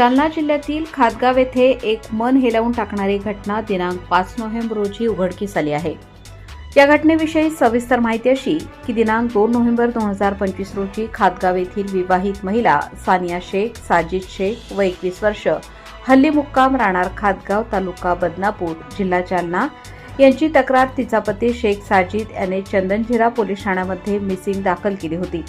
जालना जिल्ह्यातील खातगाव येथे एक मन हेलावून टाकणारी घटना दिनांक पाच नोव्हेंबर रोजी उघडकीस आली आहे. या घटनेविषयी सविस्तर माहिती अशी की दिनांक दोन नोव्हेंबर दोन हजार पंचवीस रोजी खातगाव येथील विवाहित महिला सानिया शेख साजिद शेख व एकवीस वर्ष हल्ली मुक्काम राहणार खातगाव तालुका बदनापूर जिल्हा जालना. यांची तक्रार तिचा पती शेख साजिद याने चंदनझिरा पोलीस ठाण्यामध्ये मिसिंग दाखल केली होती.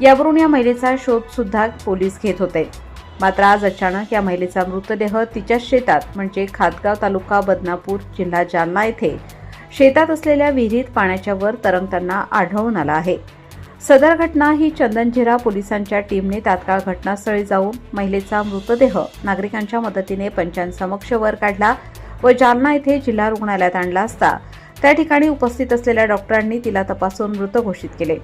यावरून या महिलेचा शोध सुद्धा पोलीस घेत होते. मात्र आज अचानक या महिलेचा मृतदेह तिच्याच शेतात म्हणजे खातगाव तालुका बदनापूर जिल्हा जालना येथे. शेतात असलेल्या विहिरीत पाण्याच्या वर तरंगताना आढळून आला आहे. सदर घटना ही चंदनझिरा पोलिसांच्या टीमने तात्काळ घटनास्थळी जाऊन महिलेचा मृतदेह नागरिकांच्या मदतीने पंचांसमक्ष वर काढला व जालना येथे जिल्हा रुग्णालयात आणला असता. त्या ठिकाणी उपस्थित असलेल्या डॉक्टरांनी तिला तपासून मृत घोषित केले.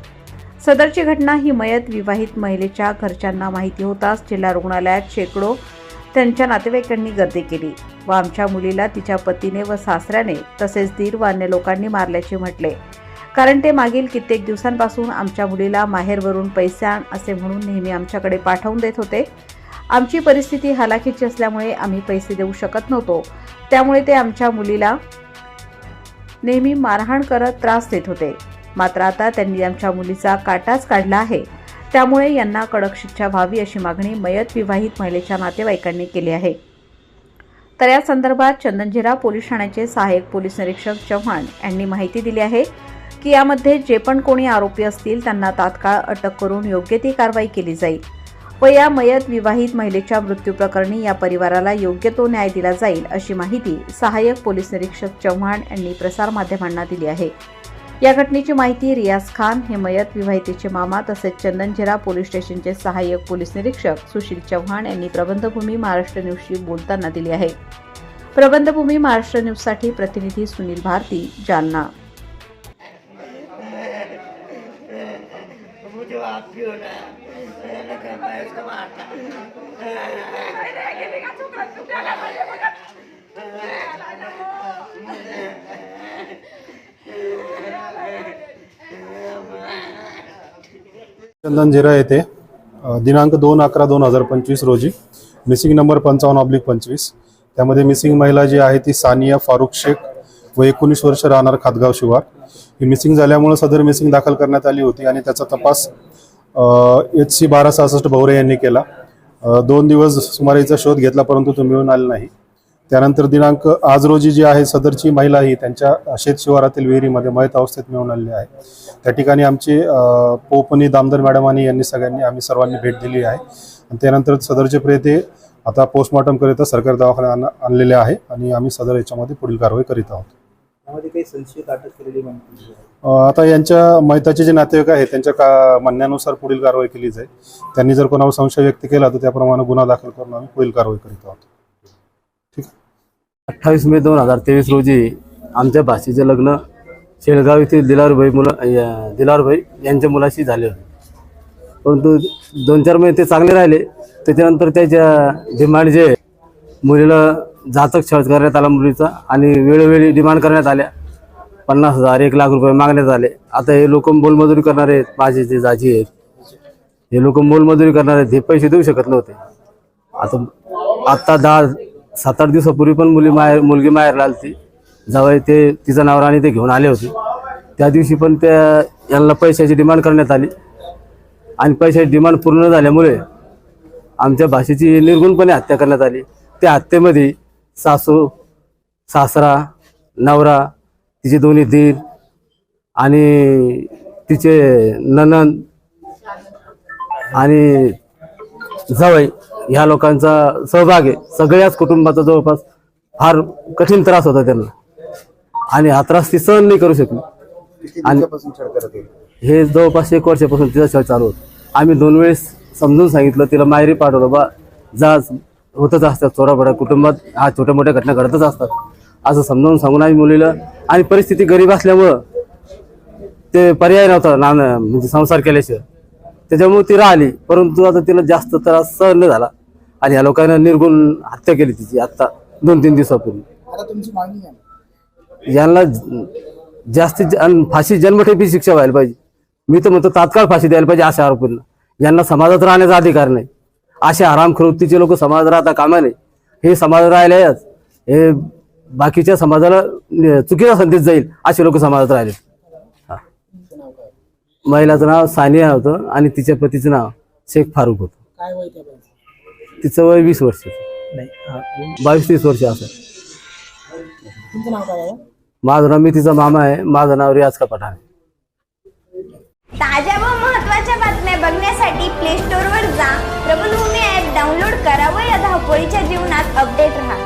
सदरची घटना ही मयत विवाहित महिलेच्या घरच्यांना माहिती होताच जिल्हा रुग्णालयात शेकडो त्यांच्या नातेवाईकांनी गर्दी केली. व आमच्या मुलीला तिच्या पतीने व सासऱ्याने तसेच दीर व अन्य लोकांनी मारल्याचे म्हटले. कारण ते मागील कित्येक दिवसांपासून आमच्या मुलीला माहेरवरून पैसे आण असे म्हणून नेहमी आमच्याकडे पाठवून देत होते. आमची परिस्थिती हलाखीची असल्यामुळे आम्ही पैसे देऊ शकत नव्हतो. त्यामुळे ते आमच्या मुलीला नेहमी मारहाण करत त्रास देत होते. मात्र आता त्यांनी आमच्या मुलीचा काटाच काढला आहे. त्यामुळे यांना कडक शिक्षा व्हावी अशी मागणी मयत विवाहित महिलेच्या नातेवाईकांनी केली आहे. तर या संदर्भात चंदनझिरा पोलीस ठाण्याचे सहाय्यक पोलीस निरीक्षक चव्हाण यांनी माहिती दिली आहे की यामध्ये जे पण कोणी आरोपी असतील त्यांना तात्काळ अटक करून योग्य ती कारवाई केली जाईल व या मयत विवाहित महिलेच्या मृत्यूप्रकरणी या परिवाराला योग्य तो न्याय दिला जाईल अशी माहिती सहाय्यक पोलीस निरीक्षक चव्हाण यांनी प्रसारमाध्यमांना दिली आहे. या घटनेची माहिती रियाज खान हे मयत विवाहितेचे मामा तसेच चंदनझिरा पोलीस स्टेशनचे सहाय्यक पोलीस निरीक्षक सुशील चव्हाण यांनी प्रबंधभूमी महाराष्ट्र न्यूजशी बोलताना दिली आहे. प्रबंधभूमी महाराष्ट्र न्यूजसाठी प्रतिनिधी सुनील भारती जालना. चंदनझिरा येथे दिनांक दोन अकरा दोन हजार पंचवीस रोजी मिसिंग नंबर पंचावन्न ऑब्लिक पंचवीस. त्यामध्ये मिसिंग महिला जी आहे ती सानिया फारुख शेख व एकोणीस वर्ष राहणार खातगाव शिवार. ही मिसिंग झाल्यामुळे सदर मिसिंग दाखल करण्यात आली होती आणि त्याचा तपास एच सी बारा सहासष्ट भवरे यांनी केला. दोन दिवस सुमारे शोध घेतला परंतु तो मिळून आला नाही. त्यानंतर दिनांक आज रोजी जी आहे सदरची महिला ही त्यांच्या शेत शिवारातील विहिरीमध्ये मयत अवस्थेत मिळून आलेली आहे. त्या ठिकाणी आमचे पोपनी दामदर मॅडम आणि यांनी सगळ्यांनी आम्ही सर्वांनी भेट दिली आहे. आणि त्यानंतर सदरचे प्रेते आता पोस्टमॉर्टम करिता सरकारी दवाखान्यात आण- आणलेले आहे आणि आम्ही सदर याच्यामध्ये पुढील कारवाई करीत आहोत. आता यांच्या मैताचे जे नातेवाईक आहेत त्यांच्या का म्हणण्यानुसार पुढील कारवाई केली जाईल. त्यांनी जर कोणावर संशय व्यक्त केला तर त्याप्रमाणे गुन्हा दाखल करून आम्ही पुढील कारवाई करीत आहोत. अठ्ठावीस मे दोन हजार तेवीस रोजी आमच्या भाषेचे लग्न शेळगाव येथील दिलारभाई मुलं या- दिलारभाई यांच्या मुलाशी झाले होते. परंतु दोन चार महिने ते चांगले राहिले. त्याच्यानंतर त्याच्या डिमांड जे आहे, मुलीला जातक छळ करण्यात आला मुलीचा आणि वेळोवेळी डिमांड करण्यात आल्या. पन्नास हजार एक लाख रुपये मागण्यात आले. आता हे लोक मोलमजुरी करणारे आहेत माझे जे जाजी आहेत. हे लोक मोलमजुरी करणारे आहेत हे पैसे देऊ शकत नव्हते. आता आत्ता दहा सात आठ दिवसापूर्वी पण मुली माहेर मुलगी माहेरला आली जावई ते तिचा नावर आणि ते घेऊन आले होते. त्या दिवशी पण त्या यांना पैशाची डिमांड करण्यात आली. आणि पैशाची डिमांड पूर्ण झाल्यामुळे आमच्या भाषेची निर्गुणपणे हत्या करण्यात आली. त्या हत्येमध्ये सासू सासरा नवरा तिचे दोन्ही दीर आणि तिचे ननंद आणि जावई ह्या लोकांचा सहभाग आहे. सगळ्याच कुटुंबाचा जवळपास फार कठीण त्रास होता त्यांना. आणि हा त्रास ती सहन नाही करू शकली. आणि- हे जवळपास एक वर्षापासून तिचा छळ चालू होता. आम्ही दोन वेळेस समजून सांगितलं तिला माहेरी पाठवलं बा जा होतच असतात चोराबडा कुटुंबात हा छोट्या मोठ्या घटना घडतच असतात. असं समजावून सांगून आम्ही मुलीला आणि परिस्थिती गरीब असल्यामुळं ते पर्याय नव्हता नान म्हणजे संसार केल्याशिवाय. त्याच्यामुळे ती राहिली. परंतु आता तिला जास्त त्रास सहन नाही झाला. आणि ह्या लोकांना निर्गुण हत्या केली तिची आता दोन तीन दिवसापूर्वी. यांना जास्तीत फाशी जन्मठेपी शिक्षा व्हायला पाहिजे. मी तर म्हणतो तात्काळ फाशी द्यायला पाहिजे अशा आरोपींना. यांना समाजात राहण्याचा अधिकार नाही. असे आरामखृतीचे लोक समाजात राहता कामा नये. हे समाजात राहिले. हे बाकीच्या समाजाला चुकीचा संदेश जाईल असे लोक समाजात राहिले. महिलाचं नाव सानिया होतं आणि तिच्या पतीचं नाव शेख फारूक होतं. काय वय त्या बाईचं? तिचं वय वीस वर्ष नाही हा. बावीस तीस वर्ष असं. तुमचं नाव काय बाबा माझं नाव मी तिचा मामा आहे. माझं नाव रियाज का पठाण आहे. ताज्या व महत्त्वाच्या बातम्या बघण्यासाठी प्ले स्टोअरवर जा. प्रबलभूमी ॲप डाउनलोड करा व या धावपळीच्या जीवनात अपडेट राहा.